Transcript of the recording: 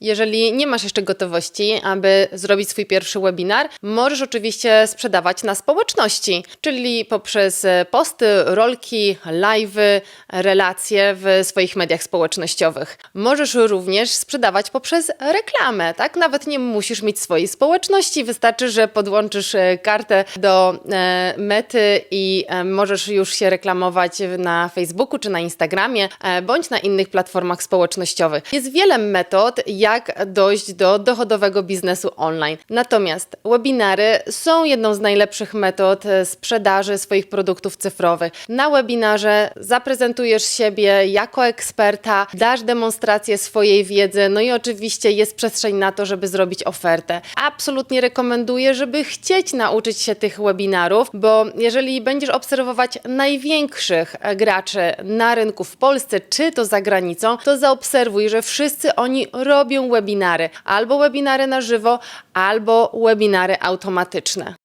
Jeżeli nie masz jeszcze gotowości, aby zrobić swój pierwszy webinar, możesz oczywiście sprzedawać na społeczności, czyli poprzez posty, rolki, live'y, relacje w swoich mediach społecznościowych. Możesz również sprzedawać poprzez reklamę, tak? Nawet nie musisz mieć swojej społeczności, wystarczy, że podłączysz e, kartę do e, mety i e, możesz już się reklamować na Facebooku czy na Instagramie, bądź na innych platformach społecznościowych. Jest wiele metod, jak dojść do dochodowego biznesu online. Natomiast webinary są jedną z najlepszych metod e, sprzedaży swoich produktów cyfrowych. Na webinarze zaprezentujesz siebie jako eksperta, dasz demonstrację swojej wiedzy, no i oczywiście jest przestrzeń na to, żeby zrobić ofertę. Absolutnie rekomenduję, żeby chcieć nauczyć się tych webinarów, bo jeżeli będziesz obserwować największych e, graczy na rynku w Polsce czy to za granicą, to zaobserwuj, że wszyscy oni robią webinary, albo webinary na żywo, albo webinary automatyczne.